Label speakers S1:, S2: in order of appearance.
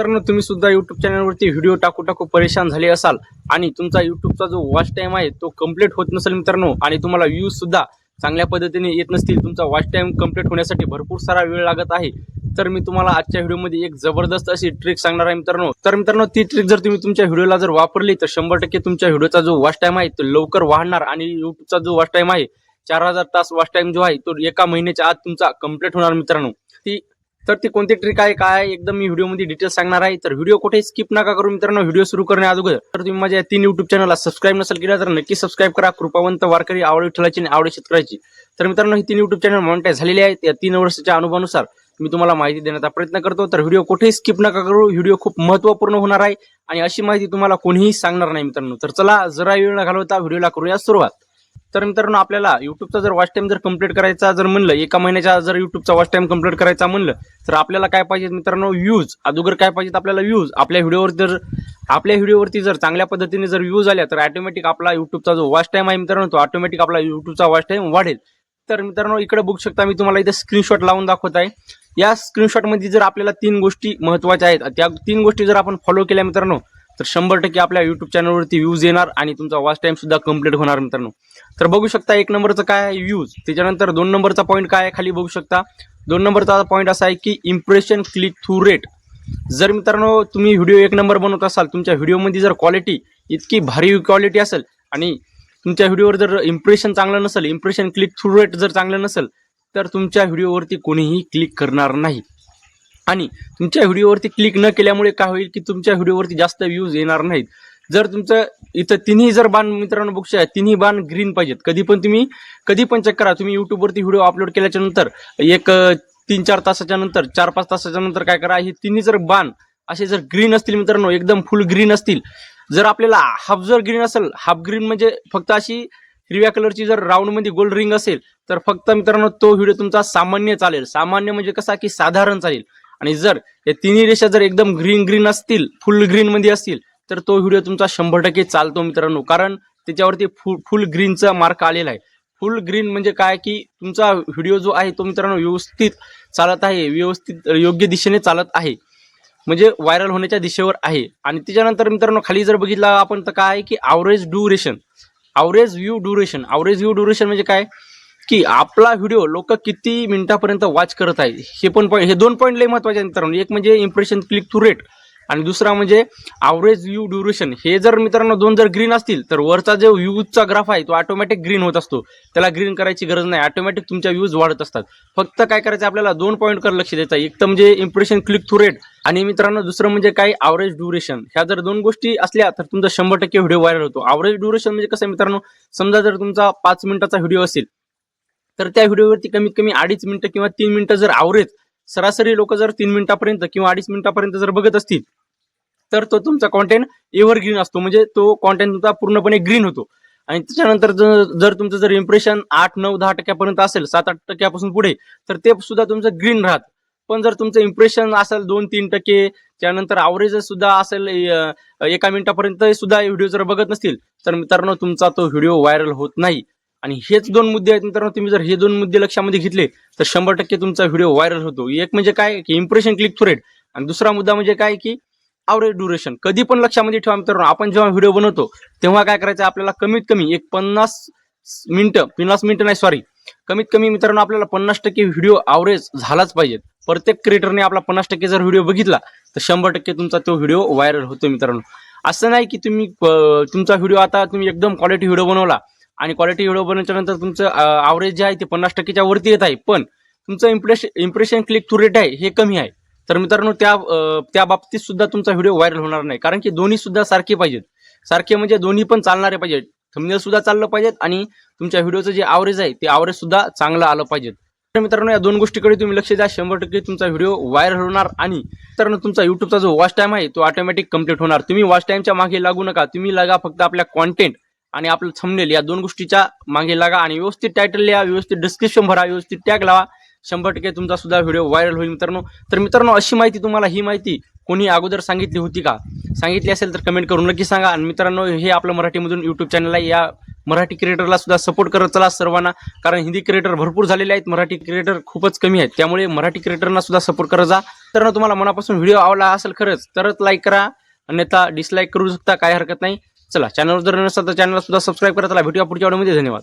S1: मित्रांनो तुम्ही सुद्धा युट्यूब चॅनलवरती व्हिडिओ टाकू टाकू परेशान झाले असाल आणि तुमचा युट्यूबचा जो वॉच टाईम आहे तो कंप्लीट होत नसेल मित्रांनो आणि तुम्हाला व्ह्यूज सुद्धा चांगल्या पद्धतीने येत नसतील तुमचा वॉच टाईम कंप्लीट होण्यासाठी भरपूर सारा वेळ लागत आहे तर मी तुम्हाला आजच्या व्हिडिओमध्ये एक जबरदस्त अशी ट्रिक सांगणार आहे मित्रांनो. तर मित्रांनो ती ट्रिक जर तुम्ही तुमच्या व्हिडिओला जर वापरली तर शंभर टक्के तुमच्या व्हिडिओचा जो वॉच टाईम आहे तो लवकर वाढणार आणि युट्यूबचा जो वॉच टाईम आहे चार हजार तास वॉच टाईम जो आहे तो एका महिन्याच्या आत तुमचा कंप्लीट होणार मित्रांनो. ती तर ती कोणती ट्रिक आहे काय? एकदम मी व्हिडिओमध्ये डिटेल्स सांगणार आहे. तर व्हिडिओ कुठे स्किप नका करू मित्रांनो. व्हिडिओ सुरू करण्या अगोदर तर तुम्ही माझ्या तीन युट्यूब चॅनलला सबस्क्राईब नसेल केला तर नक्की सबस्क्राईब करा. कृपावंत वारकरी आवड ठेवायची आणि आवडी शेतकऱ्याची. तर मित्रांनो ही तीन युट्यूब चॅनल मॉनिटाईज झालेली आहेत या तीन वर्षाच्या अनुभवानुसार मी तुम्हाला माहिती देण्याचा प्रयत्न करतो. तर व्हिडिओ कुठेही स्किप नका करू. व्हिडिओ खूप महत्त्वपूर्ण होणार आहे. आणि अशी माहिती तुम्हाला कोणीही सांगणार नाही मित्रांनो. तर चला जरा वेळ न घालवता व्हिडिओला करूया सुरुवात. तर मित्रांनो आपल्याला युट्यूबचा जर वॉच टाइम जर कंप्लीट करायचा जर म्हणलं एका महिन्याच्या जर युट्यूबचा वॉच टाइम कंप्लीट करायचा म्हणलं तर आपल्याला काय पाहिजे मित्रांनो? व्ह्यूज अगोदर काय पाहिजेत आपल्याला? व्ह्यूज आपल्या व्हिडिओवर जर आपल्या व्हिडिओवरती जर चांगल्या पद्धतीने जर व्ह्यूज आल्या तर ऑटोमॅटिक आपला युट्यूबचा जो वॉच टाइम आहे मित्रांनो तो ऑटोमॅटिक आपला युट्यूबचा वॉच टाइम वाढेल. तर मित्रांनो इकडे बघू शकता मी तुम्हाला इथे स्क्रीनशॉट लावून दाखवत आहे. या स्क्रीनशॉटमध्ये जर आपल्याला तीन गोष्टी महत्त्वाच्या आहेत त्या तीन गोष्टी जर आपण फॉलो केल्या मित्रांनो तर शंभर टक्के आपल्या युट्यूब चॅनलवरती व्ह्यूज येणार आणि तुमचा वॉच टाईम सुद्धा कंप्लीट होणार मित्रांनो. तर बघू शकता एक नंबरचं काय आहे व्ह्यूज त्याच्यानंतर दोन नंबरचा पॉईंट काय आहे खाली बघू शकता. दोन नंबरचा पॉईंट असा आहे की इम्प्रेशन क्लिक थ्रू रेट जर मित्रांनो तुम्ही व्हिडिओ एक नंबर बनवत असाल तुमच्या व्हिडिओमध्ये जर क्वालिटी इतकी भारी क्वालिटी असेल आणि तुमच्या व्हिडिओवर जर इम्प्रेशन चांगलं नसेल इम्प्रेशन क्लिक थ्रू रेट जर चांगलं नसेल तर तुमच्या व्हिडिओवरती कोणीही क्लिक करणार नाही. आणि तुमच्या व्हिडिओवरती क्लिक न केल्यामुळे काय होईल की तुमच्या व्हिडिओवरती जास्त व्ह्यूज येणार नाहीत. जर तुमचं इथं तिन्ही जर बाण मित्रांनो बघू शकता तिन्ही बाण ग्रीन पाहिजेत. कधी पण तुम्ही कधी पण चेक करा तुम्ही युट्यूबवरती व्हिडिओ अपलोड केल्याच्यानंतर एक तीन चार तासाच्या नंतर चार पाच तासाच्या नंतर काय करा हे तिन्ही जर बाण असे जर ग्रीन असतील मित्रांनो एकदम फुल ग्रीन असतील जर आपल्याला हाफ जर ग्रीन असेल हाफ ग्रीन म्हणजे फक्त अशी हिरव्या कलरची जर राऊंडमध्ये गोल्ड रिंग असेल तर फक्त मित्रांनो तो व्हिडिओ तुमचा सामान्य चालेल. सामान्य म्हणजे कसा की साधारण चालेल. आणि जर या तिन्ही रेषा जर एकदम ग्रीन ग्रीन असतील फुल ग्रीन मध्ये असतील तर तो व्हिडिओ तुमचा शंभर टक्के चालतो मित्रांनो. कारण त्याच्यावरती फुल फुल ग्रीनचा मार्क आलेला आहे. फुल ग्रीन म्हणजे काय? की तुमचा व्हिडिओ जो आहे तो मित्रांनो व्यवस्थित चालत आहे व्यवस्थित योग्य दिशेने चालत आहे. म्हणजे व्हायरल होण्याच्या दिशेवर आहे. आणि त्याच्यानंतर मित्रांनो खाली जर बघितला आपण तर काय आहे की average duration average view duration average view duration म्हणजे काय? की आपला व्हिडिओ लोक किती मिनिटापर्यंत वॉच करत आहे हे पण पॉईंट हे दोन पॉईंट लय महत्त्वाचे आहेत मित्रांनो. एक म्हणजे इम्प्रेशन क्लिक थ्रू रेट आणि दुसरा म्हणजे आवरेज व्ह्यू ड्युरेशन हे जर मित्रांनो दोन जर ग्रीन असतील तर वरचा जो व्ह्यूजचा ग्राफ आहे तो ऑटोमॅटिक ग्रीन होत असतो. त्याला ग्रीन करायची गरज नाही. ऑटोमॅटिक तुमच्या व्ह्यूज वाढत असतात. फक्त काय करायचं आपल्याला दोन पॉईंटकडे लक्ष द्यायचं एक तर म्हणजे इम्प्रेशन क्लिक थ्रू रेट आणि मित्रांनो दुसरं म्हणजे काय आवरेज ड्युरेशन ह्या जर दोन गोष्टी असल्या तर तुमचा शंभर टक्के व्हिडिओ व्हायरल होतो. आवरेज ड्युरेशन म्हणजे कसं मित्रांनो? समजा जर तुमचा पाच मिनिटाचा व्हिडिओ असेल तर त्या व्हिडिओवरती कमीत कमी अडीच मिनिटं किंवा तीन मिनिटं जर आवरेत सरासरी लोक जर तीन मिनिटापर्यंत किंवा अडीच मिनिटापर्यंत जर बघत असतील तर तो तुमचा कॉन्टेंट एव्हरग्रीन असतो. म्हणजे तो कॉन्टेंट तुमचा पूर्णपणे ग्रीन होतो. आणि त्याच्यानंतर जर जर तुमचं जर इम्प्रेशन आठ नऊ दहा टक्क्यापर्यंत असेल सात आठ टक्क्यापासून पुढे तर ते सुद्धा तुमचं ग्रीन राहत. पण जर तुमचं इम्प्रेशन असेल दोन तीन टक्के त्यानंतर आवरेज सुद्धा असेल एका मिनिटापर्यंत सुद्धा व्हिडिओ जर बघत नसतील तर मित्रांनो तुमचा तो व्हिडिओ व्हायरल होत नाही. आणि हेच दोन मुद्दे आहेत मित्रांनो तुम्ही जर हे दोन मुद्दे लक्षामध्ये घेतले तर शंभर टक्के तुमचा व्हिडिओ व्हायरल होतो. एक म्हणजे काय की इम्प्रेशन क्लिक थ्रू रेट आणि दुसरा मुद्दा म्हणजे काय की आवरेज ड्युरेशन कधी पण लक्षामध्ये ठेवा मित्रांनो आपण जेव्हा व्हिडिओ बनवतो तेव्हा काय करायचं आपल्याला कमीत कमी एक पन्नास मिनिटं पन्नास मिनिटं नाही सॉरी कमीत कमी मित्रांनो आपल्याला पन्नास टक्के व्हिडिओ आवरेज झालाच पाहिजे. प्रत्येक क्रिएटरने आपला पन्नास टक्के जर व्हिडिओ बघितला तर शंभर टक्के तुमचा तो व्हिडिओ व्हायरल होतो मित्रांनो. असं नाही की तुम्ही तुमचा व्हिडिओ आता तुम्ही एकदम क्वालिटी व्हिडिओ बनवला आणि क्वालिटी व्हिडिओ बनवल्याच्या नंतर तुमचं आवरेज जे आहे ते पन्नास टक्केच्या वरती येत आहे. पण तुमचं impression impression click through rate आहे हे कमी आहे. तर मित्रांनो त्या त्या बाबतीत सुद्धा तुमचा व्हिडिओ व्हायरल होणार नाही. कारण की दोन्ही सुद्धा सारखे पाहिजेत. सारखे म्हणजे दोन्ही पण चालणारे पाहिजेत. थंबनेल सुद्धा चाललं पाहिजेत आणि तुमच्या व्हिडिओचं जे आवरेज आहे ते आवरेज सुद्धा चांगलं आलं पाहिजेत. तर मित्रांनो या दोन गोष्टीकडे तुम्ही लक्ष द्या. शंभर टक्के तुमचा व्हिडिओ व्हायरल होणार आणि मित्रांनो तुमचा युट्यूबचा जो वॉच टाईम आहे तो ऑटोमॅटिक कंप्लीट होणार. तुम्ही वॉच टाईमच्या मागे लागू नका. तुम्ही लागा फक्त आपल्या कॉन्टेंट आणि आपलं थंबनेल या दोन गोष्टीच्या मागे लागा आणि व्यवस्थित टायटल लिहा व्यवस्थित डिस्क्रिप्शन भरा व्यवस्थित टॅग लावा. शंभर टक्के तुमचा सुद्धा व्हिडिओ व्हायरल होईल मित्रांनो. तर मित्रांनो अशी माहिती तुम्हाला ही माहिती कोणी अगोदर सांगितली होती का? सांगितली असेल तर कमेंट करून नक्की सांगा. आणि मित्रांनो हे आपलं मराठीमधून यूट्यूब चॅनल आहे. या मराठी क्रिएटरला सुद्धा सपोर्ट करत चला सर्वांना. कारण हिंदी क्रिएटर भरपूर झालेले आहेत. मराठी क्रिएटर खूपच कमी आहेत. त्यामुळे मराठी क्रिएटरना सुद्धा सपोर्ट करत जा. तर तुम्हाला मनापासून व्हिडिओ आवडला असेल खरंच तरच लाईक करा. अन्यथा डिसलाईक करू शकता काय हरकत नाही. चला चॅनलवर जर नसाल तर चॅनलला सुद्धा सबस्क्राईब करा. चला भेटूया पुढच्या वेळेमध्ये धन्यवाद.